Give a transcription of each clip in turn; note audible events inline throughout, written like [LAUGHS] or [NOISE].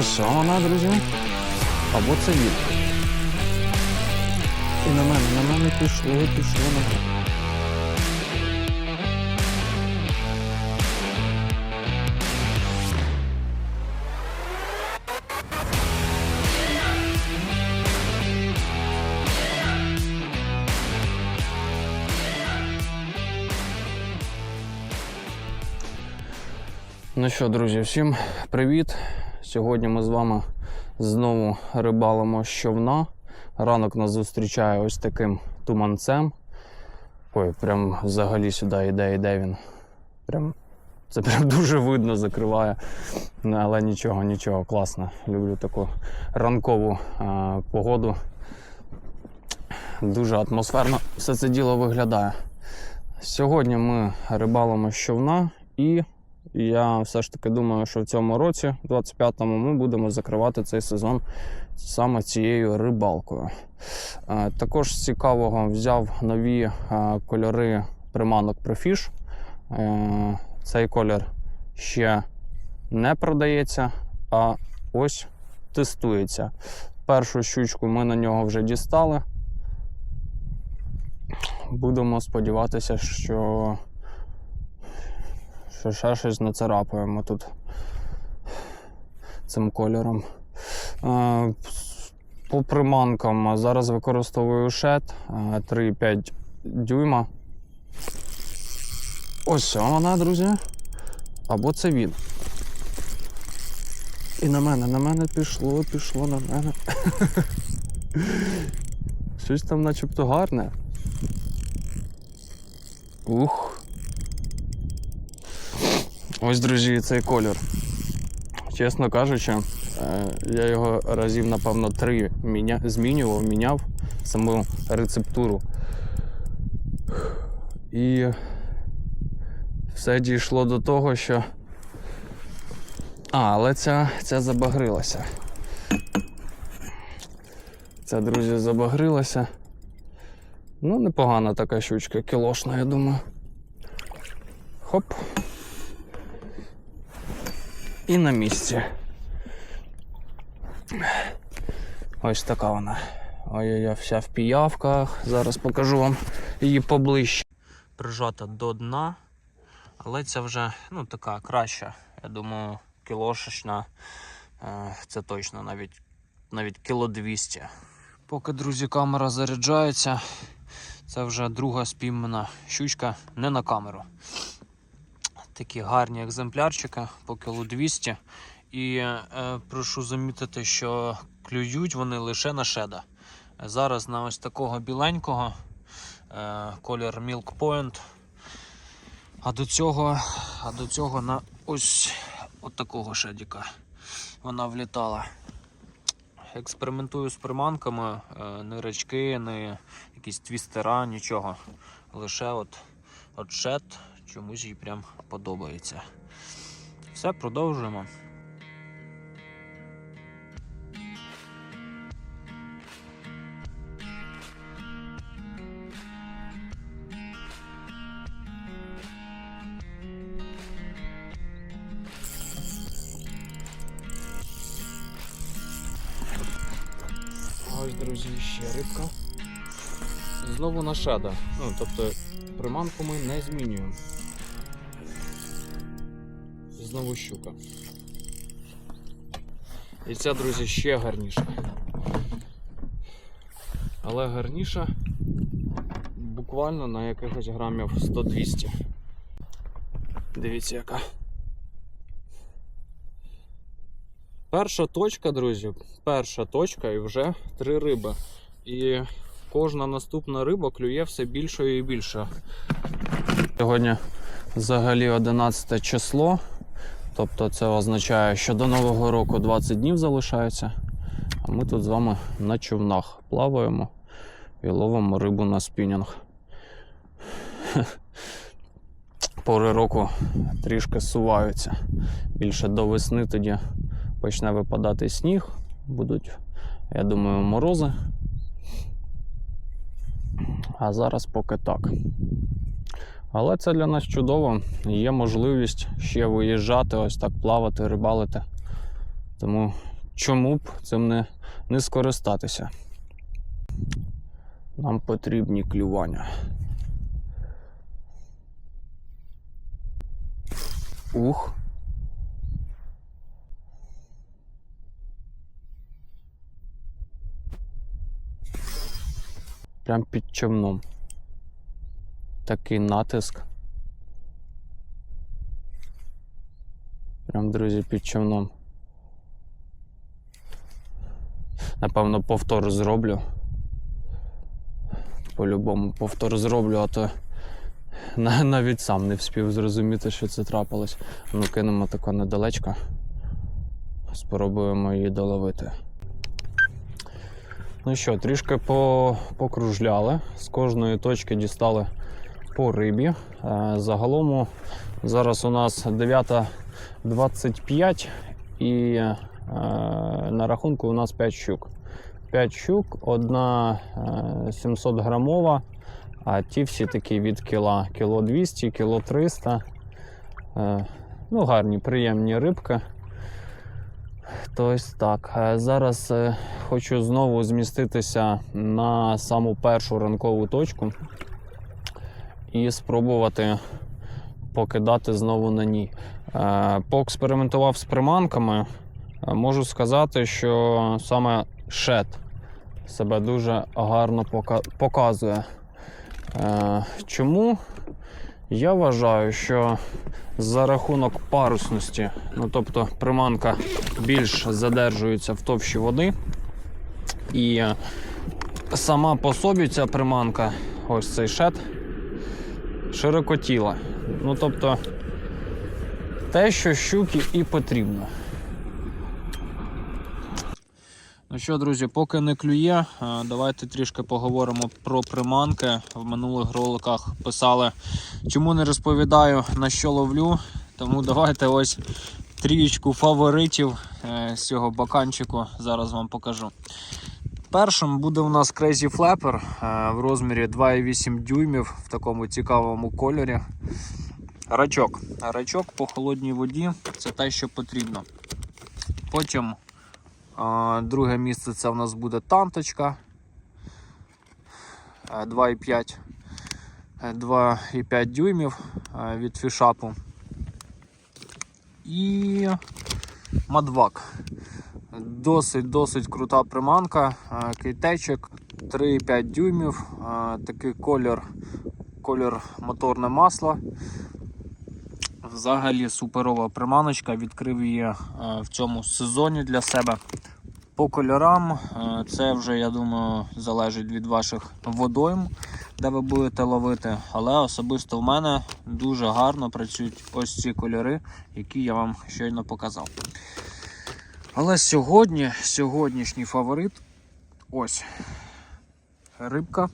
Ось вона, друзі. Або це від. І на мене, на мене пішло, пішло на мене. Ну що, друзі, всім привіт! Сьогодні ми з вами знову рибалимо з човна. Ранок нас зустрічає ось таким туманцем. Ой, прям взагалі сюди йде, йде він. Прям, це прям [LAUGHS] дуже видно закриває. Ну, Але нічого, нічого, класно. Люблю таку ранкову е, погоду. Дуже атмосферно все це діло виглядає. Сьогодні ми рибалимо з човна і я все ж таки думаю, що в цьому році, 25-му, ми будемо закривати цей сезон саме цією рибалкою. Е, Також з цікавого взяв нові е, кольори приманок Profish. Е, Цей колір ще не продається, а ось тестується. Першу щучку ми на нього вже дістали. Будемо сподіватися, що що ще щось нацарапаємо тут цим кольором. Е, По приманкам зараз використовую шет е, 3,5 дюйма. Ось вона, друзі. Або це він. І на мене, на мене пішло, пішло на мене. [LAUGHS] Щось там начебто гарне. Ух. Ось, друзі, цей колір. Чесно кажучи, е, я його разів, напевно, три міня... змінював, міняв саму рецептуру. І все дійшло до того, що. А, але ця, ця забагрилася. Ця, друзі, забагрилася. Ну, непогана така щучка, кілошна, я думаю. Хоп. І на місці. Ось така вона. Ой-ой-ой, вся в піявках. Зараз покажу вам її поближче. Прижата до дна, але це вже ну, така краща. Я думаю, кілошечна. Е, Це точно навіть навіть кіло 200. Поки, друзі, камера заряджається, це вже друга спіймана щучка не на камеру такі гарні екземплярчики по кілу 200. І е, прошу замітити, що клюють вони лише на шеда. Зараз на ось такого біленького е, колір Milk Point. А до цього, а до цього на ось от такого шедіка вона влітала. Експериментую з приманками, е, не рачки, не якісь твістера, нічого. Лише от, от шед чомусь їй прям подобається. Все, продовжуємо. Друзі, ще рибка. Знову на шеда. Ну, тобто приманку ми не змінюємо. Знову щука. І ця, друзі, ще гарніша. Але гарніша буквально на якихось грамів 100-200. Дивіться яка. Перша точка, друзі, перша точка і вже три риби. І кожна наступна риба клює все більше і більше. Сьогодні взагалі 11 число. Тобто це означає, що до Нового року 20 днів залишається. А ми тут з вами на човнах плаваємо і ловимо рибу на спінінг. [LAUGHS] Пори року трішки суваються. Більше до весни тоді почне випадати сніг, будуть, я думаю, морози. А зараз поки так. Але це для нас чудово. Є можливість ще виїжджати, ось так плавати, рибалити. Тому чому б цим не, не скористатися. Нам потрібні клювання. Ух. Прям під човном. Такий натиск. Прям, друзі, під човном. Напевно, повтор зроблю. По-любому повтор зроблю, а то навіть сам не вспів зрозуміти, що це трапилось. Ну, кинемо тако недалечко. Спробуємо її доловити. Ну що, трішки по, покружляли. З кожної точки дістали по рибі. Е, Загалом зараз у нас 9.25 і е, на рахунку у нас 5 щук. 5 щук, одна е, 700 грамова, а ті всі такі від кіла. Кіло 200, кіло 300. Е, Ну, гарні, приємні рибки. То ось так. Е, Зараз е, хочу знову зміститися на саму першу ранкову точку і спробувати покидати знову на ній. Е, Поекспериментував з приманками. Можу сказати, що саме шет себе дуже гарно показує. Чому? Я вважаю, що за рахунок парусності, ну тобто приманка більш задержується в товщі води. І сама по собі ця приманка, ось цей шет, широкотіла. Ну тобто те, що щуки і потрібно. Ну що, друзі, поки не клює, е, давайте трішки поговоримо про приманки. В минулих роликах писали, чому не розповідаю на що ловлю. Тому давайте ось трієчку фаворитів е, з цього баканчику зараз вам покажу. Першим буде у нас Crazy Flapper е, в розмірі 2,8 дюймів в такому цікавому кольорі. Рачок. Рачок по холодній воді це те, що потрібно. Потім Друге місце це в нас буде танточка Е, 2,5 е, 2,5 дюймів е, від фішапу. І мадвак. Досить досить крута приманка, е, кейтечок 3,5 дюймів, е, такий колір, колір моторне масло. Взагалі суперова приманочка, відкрив її е, в цьому сезоні для себе. По кольорам е, це вже, я думаю, залежить від ваших водойм, де ви будете ловити. Але особисто в мене дуже гарно працюють ось ці кольори, які я вам щойно показав. Але сьогодні, сьогоднішній фаворит ось рибка.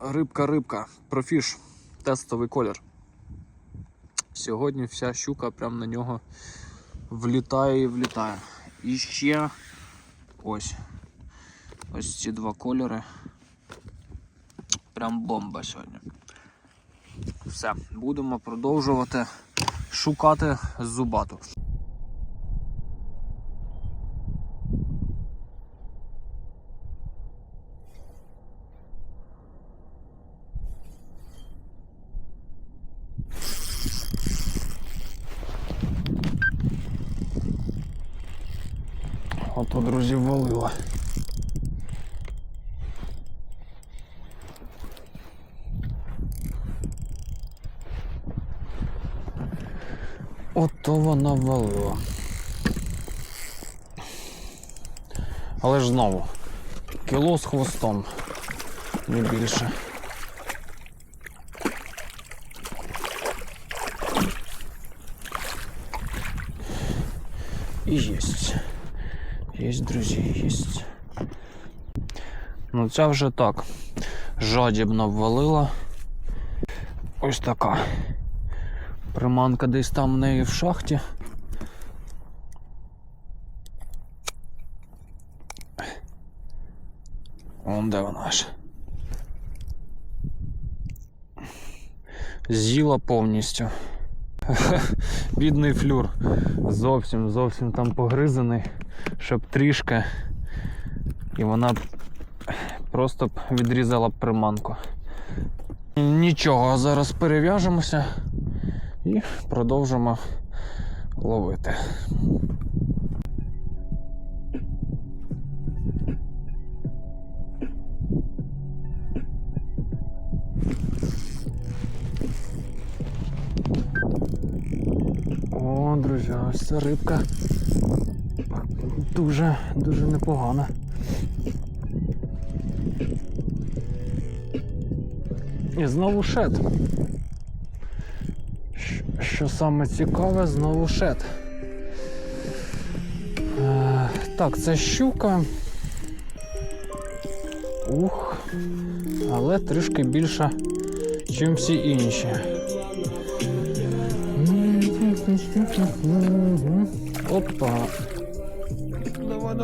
Рибка-рибка, профіш, тестовий колір. Сьогодні вся щука прям на нього влітає і влітає. І ще ось. Ось ці два кольори. Прям бомба сьогодні. Все, будемо продовжувати шукати зубату. Ото, друзі, валило. Ото вона валила. Але ж знову, кіло з хвостом, не більше. І єсть. Єсть, друзі, єсть. Ну, ця вже так. Жадібно ввалила. Ось така. Приманка десь там в неї в шахті. Вон де вона ж. З'їла повністю. [LAUGHS] Бідний флюр. Зовсім, зовсім там погризаний, щоб трішки. І вона просто відрізала б приманку. Нічого, зараз перев'яжемося і продовжимо ловити. О, друзі, ось ця рибка дуже, дуже непогана. І знову шет. Що саме цікаве, знову шет. Е, так, це щука. Ух. Але трішки більша, ніж всі інші. Опа.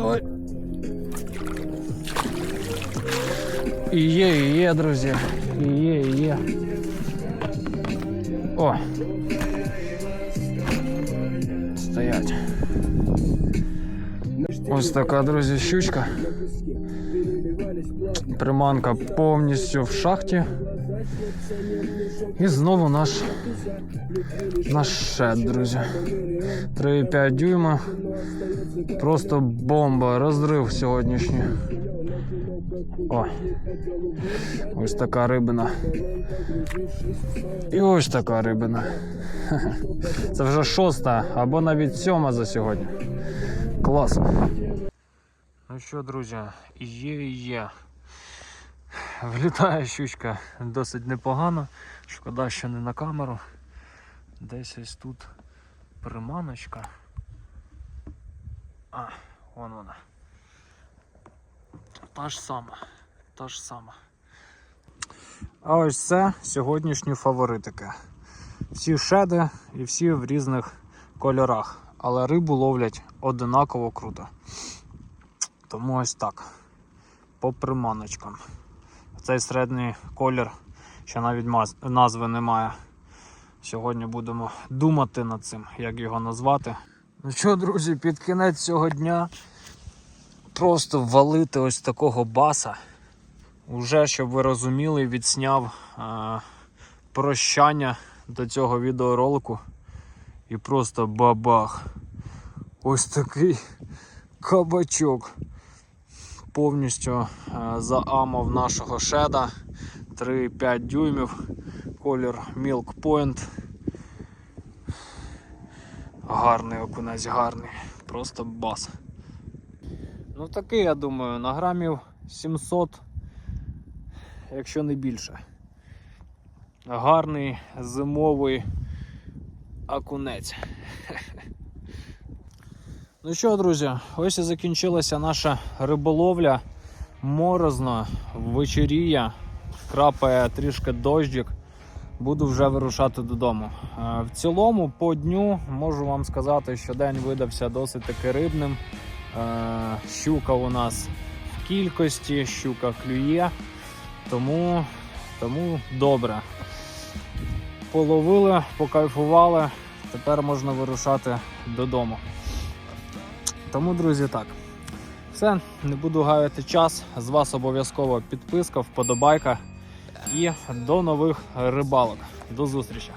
Давай, давай. І є, і є, друзі. І є, і є. О. Стоять. Ось така, друзі, щучка. Приманка повністю в шахті. І знову наш наш шед, друзі. 3,5 дюйма. Просто бомба, розрив сьогоднішній. О. Ось така рибина. І ось така рибина. [LAUGHS] Це вже шоста або навіть сьома за сьогодні. Клас. Ну що, друзі, є і є. Влітає щучка досить непогано. Шкода, що не на камеру. Десь ось тут приманочка. А, вон вона. Та ж сама. Та ж сама. А ось це сьогоднішні фаворитики. Всі шеди і всі в різних кольорах. Але рибу ловлять одинаково круто. Тому ось так. По приманочкам. Цей середній колір ще навіть назви немає. Сьогодні будемо думати над цим, як його назвати. Ну що, друзі, під кінець цього дня просто валити ось такого баса. Уже, щоб ви розуміли, відсняв е, прощання до цього відеоролику. І просто бабах. Ось такий кабачок. Повністю е, заамов нашого шеда. 3-5 дюймів. Колір Milk Point. Гарний окунець, гарний. Просто бас. Ну такий, я думаю, на грамів 700, якщо не більше. Гарний зимовий окунець. Ну що, друзі, ось і закінчилася наша риболовля. Морозно, вечеріє, крапає трішки дощик. Буду вже вирушати додому. Е, В цілому, по дню можу вам сказати, що день видався досить таки рибним. Е, Щука у нас в кількості, щука клює, тому, тому добре. Половили, покайфували, тепер можна вирушати додому. Тому, друзі, так. Все, не буду гаяти час. З вас обов'язково підписка, вподобайка. І до нових рибалок. До зустрічі!